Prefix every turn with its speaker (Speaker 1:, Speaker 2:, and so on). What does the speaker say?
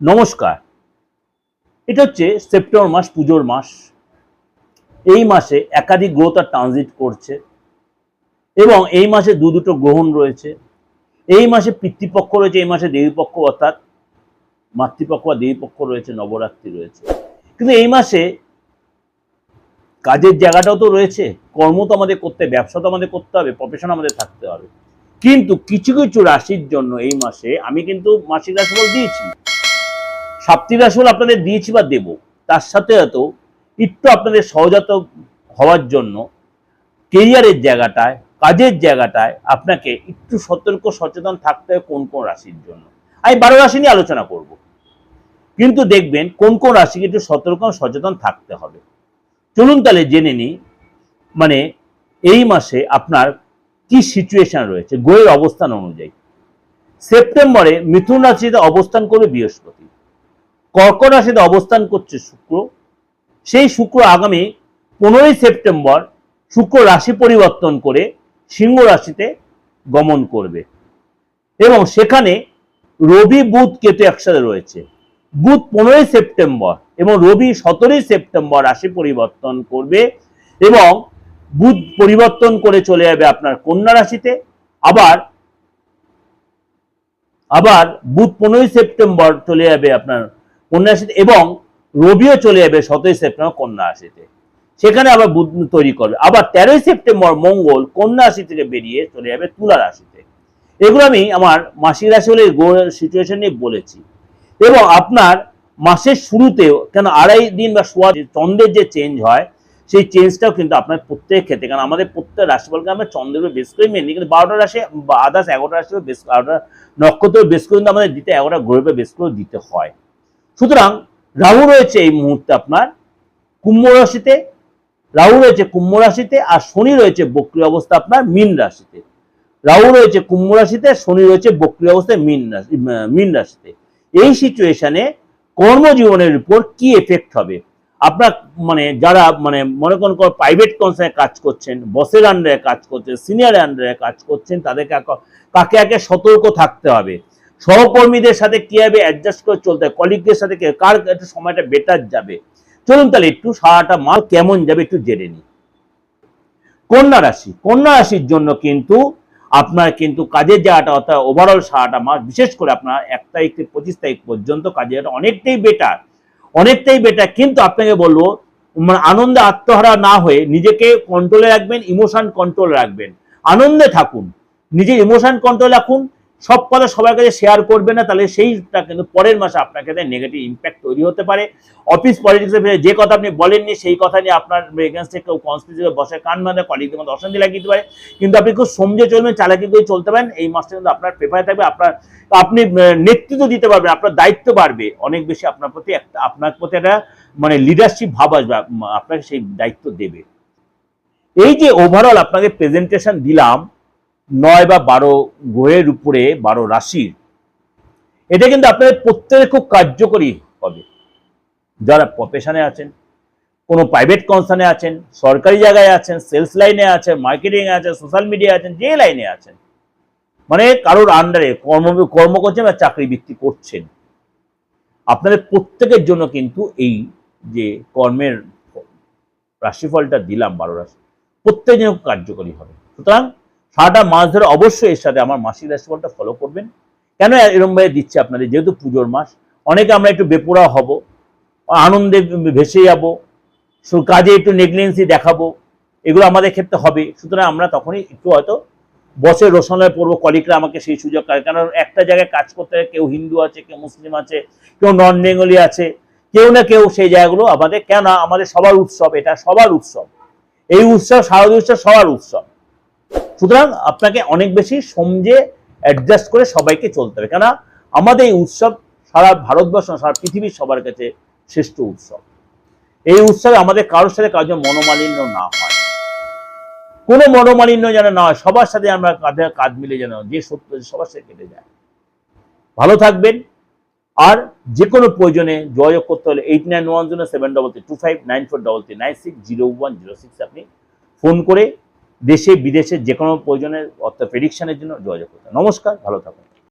Speaker 1: নমস্কার। এটা হচ্ছে সেপ্টেম্বর মাস পুজোর মাস। এই মাসে একাধিক গ্রহ তার ট্রানজিট করছে এবং এই মাসে দু দুটো গ্রহণ রয়েছে। এই মাসে পিতৃপক্ষ রয়েছে এই মাসে দেবীপক্ষ অর্থাৎ মাতৃপক্ষ বা দেবীপক্ষ রয়েছে নবরাত্রি রয়েছে। কিন্তু এই মাসে কাজের জায়গাটাও তো রয়েছে কর্ম তো আমাদের করতে হবে, ব্যবসা তো আমাদের করতে হবে প্রফেশন আমাদের থাকতে হবে। কিন্তু কিছু কিছু রাশির জন্য এই মাসে আমি কিন্তু মাসিক রাশিফল দিয়েছি। সাপ্তাহিক রাশিফল আপনাদের দিয়েছি বা দেব। তার সাথে হয়তো একটু আপনাদের সহজাত হওয়ার জন্য কেরিয়ারের জায়গাটায়, কাজের জায়গাটায় আপনাকে একটু সতর্ক, সচেতন থাকতে হবে কোন কোন রাশির জন্য। আমি বারো রাশি নিয়ে আলোচনা করব। কিন্তু দেখবেন কোন কোন রাশিকে একটু সতর্ক, সচেতন থাকতে হবে। চলুন তাহলে জেনে নিই মানে এই মাসে আপনার কি সিচুয়েশন রয়েছে গোয়ের অবস্থান অনুযায়ী। সেপ্টেম্বরে মিথুন রাশিতে অবস্থান করবে বৃহস্পতি। কর্কট রাশিতে অবস্থান করছে শুক্র। সেই শুক্র আগামী পনেরোই সেপ্টেম্বর শুক্র রাশি পরিবর্তন করে সিংহ রাশিতে গমন করবে। এবং সেখানে রবি, বুধ, কেতু একসাথে রয়েছে। বুধ পনেরোই সেপ্টেম্বর এবং রবি সতেরোই সেপ্টেম্বর রাশি পরিবর্তন করবে এবং বুধ পরিবর্তন করে চলে যাবে আপনার কন্যা রাশিতে। আবার আবার বুধ পনেরোই সেপ্টেম্বর চলে যাবে আপনার কন্যা রাশিতে এবং রবিও চলে যাবে সতেরোই সেপ্টেম্বর কন্যা রাশিতে সেখানে আবার বুধ তৈরি করবে। আবার তেরোই সেপ্টেম্বর মঙ্গল কন্যা রাশি থেকে বেরিয়ে চলে যাবে তুলা রাশিতে। এগুলো আমি আমার মাসিক রাশি হলে সিচুয়েশন নিয়ে বলেছি। এবং আপনার মাসের শুরুতেও কেন আড়াই দিন বা সোয়া চন্দ্রের যে চেঞ্জ হয়, সেই চেঞ্জটাও কিন্তু আপনার প্রত্যেক ক্ষেত্রে। কারণ আমাদের প্রত্যেক রাশিফলকে আমরা চন্দ্রের উপর বেশ করে মেনে কিন্তু বারোটা রাশি বা আদার্স এগারোটা রাশি বেশ বারোটা নক্ষত্র বেশ করে, কিন্তু আমাদের দিতে এগারোটা গ্রহের বেশ করে দিতে হয়। সুতরাং রাহু রয়েছে এই মুহূর্তে আপনার কুম্ভ রাশিতে, রাহু রয়েছে কুম্ভ রাশিতে আর শনি রয়েছে বক্রি অবস্থা আপনার মীন রাশিতে। রাহু রয়েছে কুম্ভ রাশিতে, শনি রয়েছে বক্রি অবস্থায় মীন রাশি মীন রাশিতে। এই সিচুয়েশনে কর্মজীবনের উপর কি এফেক্ট হবে? আপনার মানে যারা মানে মনে করেন প্রাইভেট কনসার্নে কাজ করছেন বসের আন্ডারে কাজ করছেন সিনিয়র আন্ডারে কাজ করছেন, তাদেরকে এক- কাকে আগে সতর্ক থাকতে হবে? সহকর্মীদের সাথে কীভাবে অ্যাডজাস্ট করে চলতে হয় কলিগদের সাথে কার একটু সময়টা বেটার যাবে? চলুন তাহলে একটু সারাটা মাল কেমন যাবে একটু জেনে নিই। কন্যা রাশি, কন্যা রাশির জন্য কিন্তু আপনার কিন্তু কাজের জায়গাটা অর্থাৎ ওভারঅল সারাটা মাস বিশেষ করে আপনার এক তারিখ থেকে পঁচিশ তারিখ পর্যন্ত কাজের জায়গাটা অনেকটাই বেটার অনেকটাই বেটার কিন্তু আপনাকে বলব মানে আনন্দে আত্মহারা না হয়ে নিজেকে কন্ট্রোলে রাখবেন ইমোশন কন্ট্রোলে রাখবেন। আনন্দে থাকুন, নিজের ইমোশন কন্ট্রোল রাখুন সব কথা সবার কাছে শেয়ার করবে না, তাহলে সেইটা কিন্তু পরের মাসে আপনার কাছে নেগেটিভ ইম্প্যাক্ট তৈরি হতে পারে। অফিস পলিটিক্সে যে কথা আপনি বলেননি, সেই কথা নিয়ে আপনার এগেনস্টে কেউ কনস্পিরেসি বসে কান মানে কলিগদের মধ্যে অশান্তি লাগিয়ে দিতে পারে। কিন্তু আপনি খুব সমঝে চলবেন, চালাকি করে চলতে পারেন, এই মাসটা কিন্তু আপনার পেপারে থাকবে, আপনার, আপনি নেতৃত্ব দিতে পারবেন, আপনার দায়িত্ব বাড়বে। অনেক বেশি আপনার প্রতি একটা, আপনার প্রতি একটা মানে লিডারশিপ ভাব আসবে আপনাকে সেই দায়িত্ব দেবে। এই যে ওভারঅল আপনাকে প্রেজেন্টেশন দিলাম নয় বা বারো গ্রহের উপরে বারো রাশির, এটা কিন্তু আপনাদের প্রত্যেকের খুব কার্যকরী হবে। যারা প্রফেশনে আছেন, কোনো প্রাইভেট কনসার্নে আছেন, সরকারি জায়গায় আছেন সেলস লাইনে আছেন মার্কেটিং আছেন সোশ্যাল মিডিয়া আছেন, যে লাইনে আছেন মানে কারোর আন্ডারে কর্ম কর্ম করছেন বা চাকরি বৃত্তি করছেন, আপনাদের প্রত্যেকের জন্য কিন্তু এই যে কর্মের রাশিফলটা দিলাম বারো রাশি প্রত্যেক জন্য খুব কার্যকরী হবে। সুতরাং সারাটা মাস ধরে অবশ্যই এর সাথে আমার মাসিক রাশিফলটা ফলো করবেন। কেন এরম ভাবে দিচ্ছে আপনাদের? যেহেতু পুজোর মাস, অনেকে আমরা একটু বেপোড়া হব, আনন্দে ভেসে যাব কাজে একটু নেগলেন্সি দেখাবো, এগুলো আমাদের ক্ষেত্রে হবে। সুতরাং আমরা তখনই একটু হয়তো বসের রোশনায় পড়ব কলিগরা আমাকে সেই সুযোগ করে কারণ একটা জায়গায় কাজ করতে কেউ হিন্দু আছে, কেউ মুসলিম আছে, কেউ নন বেঙ্গলি আছে, কেউ না কেউ সেই জায়গাগুলো আমাদের কেন আমাদের সবার উৎসব, এটা সবার উৎসব। এই উৎসব, শারদীয় উৎসব সবার উৎসব। সুতরাং আপনাকে অনেক বেশি সমঝে অ্যাডজাস্ট করে সবাইকে চলতে হবে। কেন আমাদের এই উৎসব সারা ভারতবর্ষ সারা পৃথিবীর সবার কাছে শ্রেষ্ঠ উৎসব। এই উৎসবে আমাদের কারোর সাথে কারোর মনোমালিন্য না হয়। কোনো মনোমালিন্য যেন না হয়, সবার সাথে আমরা কাঁধে কাঁধ মিলে যেন যে সত্য সবার সাথে কেটে যায়। ভালো থাকবেন। আর যে কোনো প্রয়োজনে যোগাযোগ করতে হলে eight nine one zero seven double three two five nine four double three nine six zero one zero six আপনি ফোন করে দেশে বিদেশে যে কোনো প্রয়োজনের অর্থাৎ প্রেডিকশানের জন্য যোগাযোগ করতে নমস্কার ভালো থাকুন।